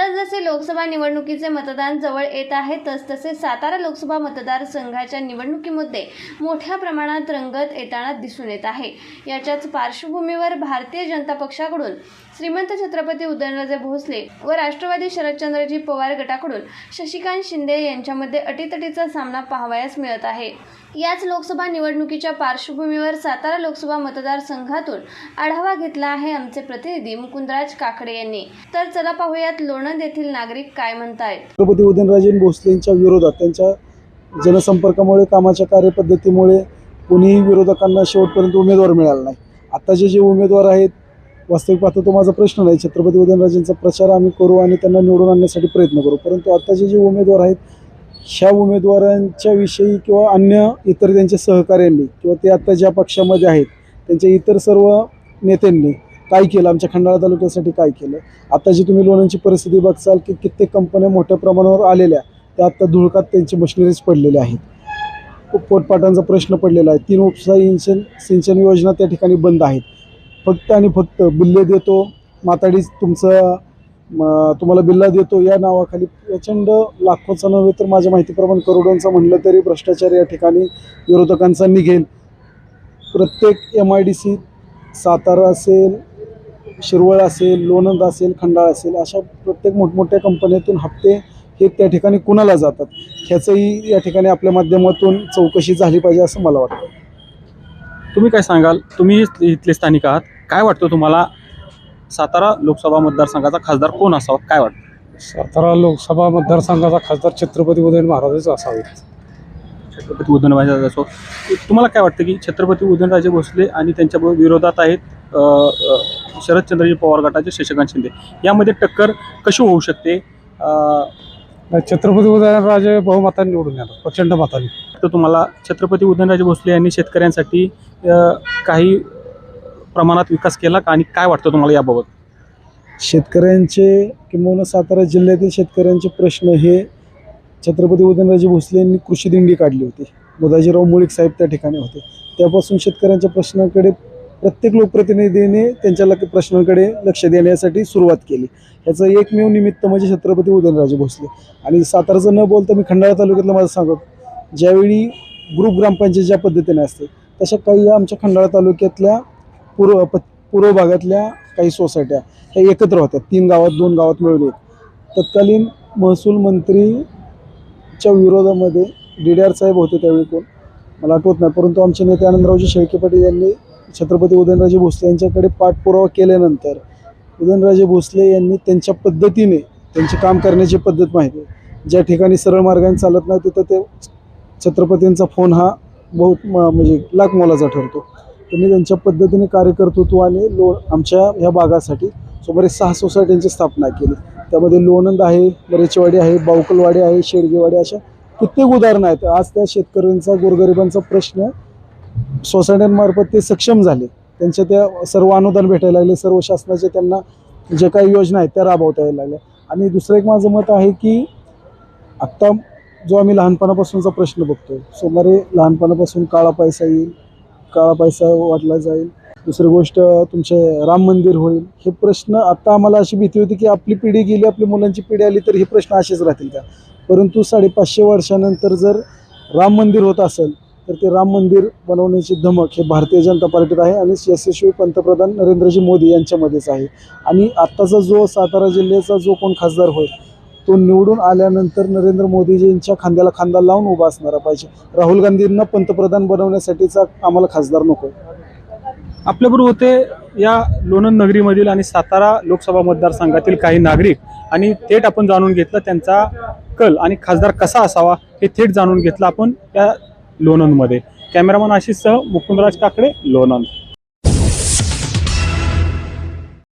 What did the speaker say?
जसजसे लोकसभा निवडणुकीचे मतदान जवळ येत आहे तसतसे सातारा लोकसभा मतदारसंघाच्या निवडणुकीमध्ये मोठ्या प्रमाणात रंगत येताना दिसून येत आहे. याच्याच पार्श्वभूमीवर भारतीय जनता पक्षाकडून श्रीमंत छत्रपती उदयनराजे भोसले व राष्ट्रवादी शरदचंद्रजी पवार गटाकडून शशिकांत शिंदे यांच्यामध्ये अटीतटीचा सामना पाहावयास मिळत आहे. याच लोकसभा निवडणुकीच्या पार्श्वभूमीवर सातारा लोकसभा मतदारसंघातून आढावा घेतला आहे आमचे प्रतिनिधी मुकुंदराज काकडे यांनी. तर चला पाहूयात आनंद येथील नागरिक काय म्हणतायत? छत्रपती उदयनराजे भोसलेंच्या विरोधात त्यांच्या जनसंपर्कामुळे कामाच्या कार्यपद्धतीमुळे कोणीही विरोधकांना शेवटपर्यंत उमेदवार मिळाला नाही. आत्ताचे जे उमेदवार आहेत वास्तविक पाहता तो माझा प्रश्न नाही. छत्रपती उदयनराजेंचा प्रचार आम्ही करू आणि त्यांना निवडून आणण्यासाठी प्रयत्न करू. परंतु आत्ताचे जे उमेदवार आहेत ह्या उमेदवारांच्या विषयी किंवा अन्य इतर त्यांच्या सहकाऱ्यांनी किंवा ते आत्ता ज्या पक्षामध्ये आहेत त्यांच्या इतर सर्व नेत्यांनी काय केलं? आमच्या खंडाळा तालुक्यासाठी काय केलं? आता जी तुम्ही लोणांची परिस्थिती बघसाल की कित्येक कंपन्या मोठ्या प्रमाणावर आलेल्या त्या आत्ता धुळकात त्यांची मशिनरीज पडलेल्या आहेत. खूप पोटपाटांचा प्रश्न पडलेला आहे. तीन उपसा सिंचन सिंचन योजना त्या ठिकाणी बंद आहेत. फक्त आणि फक्त बिल्ले देतो माताडीच तुमचं तुम्हाला बिल्ला देतो या नावाखाली प्रचंड लाखोचा नव्हे तर माझ्या माहितीप्रमाणे करोडोंचा म्हणलं तरी भ्रष्टाचार या ठिकाणी विरोधकांचा निघेल. प्रत्येक M I D C Satara असेल शिरवळ असेल लोणंद असेल खंडाळा असेल अशा प्रत्येक मोठमोठ्या कंपन्यातून हप्ते हे त्या ठिकाणी कुणाला जातात? ह्याचंही या ठिकाणी आपल्या माध्यमातून चौकशी झाली पाहिजे असं मला वाटतं. तुम्ही काय सांगाल? तुम्ही इथले स्थानिक आहात. काय वाटतं तुम्हाला? सातारा लोकसभा मतदारसंघाचा खासदार कोण असावा? काय वाटतं? सातारा लोकसभा मतदारसंघाचा खासदार छत्रपती उदयन महाराजच असावेत. छत्रपती उदयनराजे असो तुम्हाला काय वाटतं की छत्रपती उदयनराजे भोसले आणि त्यांच्या विरोधात आहेत? शरदचंद्रजी पवार गटाचे शशिकांत शिंदे. यामध्ये टक्कर कशी होऊ शकते? अ, छत्रपती उदयनराजे बहुमताने निवडून येणार प्रचंड मताने. तर तुम्हाला छत्रपती उदयनराजे भोसले यांनी शेतकऱ्यांसाठी काही प्रमाणात विकास केला का आणि काय वाटतं तुम्हाला याबाबत? शेतकऱ्यांचे किंबहुना सातारा जिल्ह्यातील शेतकऱ्यांचे प्रश्न हे छत्रपती उदयनराजे भोसले यांनी कृषी दिंडी काढली होती. मुदाजीराव मुळीक साहेब त्या ठिकाणी होते. त्यापासून शेतकऱ्यांच्या प्रश्नाकडे प्रत्येक लोकप्रतिनिधीने त्यांच्या लक प्रश्नांकडे लक्ष देण्यासाठी सुरुवात केली. याचं एकमेव निमित्त म्हणजे छत्रपती उदयनराजे भोसले. आणि साताराचं न बोलता मी खंडाळा तालुक्यातलं माझं सांगत. ज्यावेळी ग्रुप ग्रामपंचायत ज्या पद्धतीने असते तशा काही आमच्या खंडाळा तालुक्यातल्या पूर्व प पूर्व भागातल्या काही सोसायट्या ह्या एकत्र होत्या. तीन गावात दोन गावात मिळून एक. तत्कालीन महसूल मंत्रीच्या विरोधामध्ये डी डी आर साहेब होते त्यावेळी कोण? मला आठवत नाही. परंतु आमचे नेते आनंदरावजी शेळके पाटील यांनी छत्रपती उदयनराजे भोसले यांच्याकडे पाठपुरावा केल्यानंतर उदयनराजे भोसले यांनी त्यांच्या पद्धतीने त्यांचे काम करण्याची पद्धत माहिती ज्या ठिकाणी सरळ मार्गाने चालत नाही तिथं ते छत्रपतींचा फोन हा बहुत म्हणजे लाख मोलाचा ठरतो. त्यांनी त्यांच्या पद्धतीने कार्यकर्तृत्व आणि लो आमच्या ह्या भागासाठी सुमारे सहा सोसायट्यांची स्थापना केली. त्यामध्ये लोणंद आहे बरेचवाडी आहे बावकलवाडी आहे शेडगेवाडी अशा कित्येक उदाहरणं आहेत. आज त्या शेतकऱ्यांचा गोरगरिबांचा प्रश्न सोसायट्यांमार्फत ते सक्षम झाले. त्यांच्या त्या सर्व अनुदान भेटायला लागले सर्व शासनाचे त्यांना जे काही योजना आहेत त्या राबवता यायला लागल्या. आणि दुसरं एक माझं मत आहे की आत्ता जो आम्ही लहानपणापासूनचा प्रश्न बघतो सुमारे लहानपणापासून काळा पैसा येईल काळा पैसा वाटला जाईल. दुसरी गोष्ट तुमचे राम मंदिर होईल. हे प्रश्न आत्ता आम्हाला अशी भीती होती की आपली पिढी गेली आपली मुलांची पिढी आली तर हे प्रश्न असेच राहतील का? परंतु साडेपाचशे वर्षानंतर जर राम मंदिर होत असेल तर ते राम मंदिर बनवण्याची धमक हे भारतीय जनता पार्टीत आहे आणि यशस्वी पंतप्रधान नरेंद्रजी मोदी यांच्यामध्येच आहे. आणि आत्ताचा जो सातारा जिल्ह्याचा जो कोण खासदार होईल तो निवडून आल्यानंतर नरेंद्र मोदीजींच्या खांद्याला खांदा लावून उभा असणारा पाहिजे. राहुल गांधींना पंतप्रधान बनवण्यासाठीचा आम्हाला खासदार नको. आपल्याबरोबर होते या लोणंद नगरीमधील आणि सातारा लोकसभा मतदारसंघातील काही नागरिक आणि थेट आपण जाणून घेतलं त्यांचा कल आणि खासदार कसा असावा हे थेट जाणून घेतलं आपण. या लोणंदमध्ये. कॅमेरामन आशिषसह मुकुंदराज काकडे लोणंद.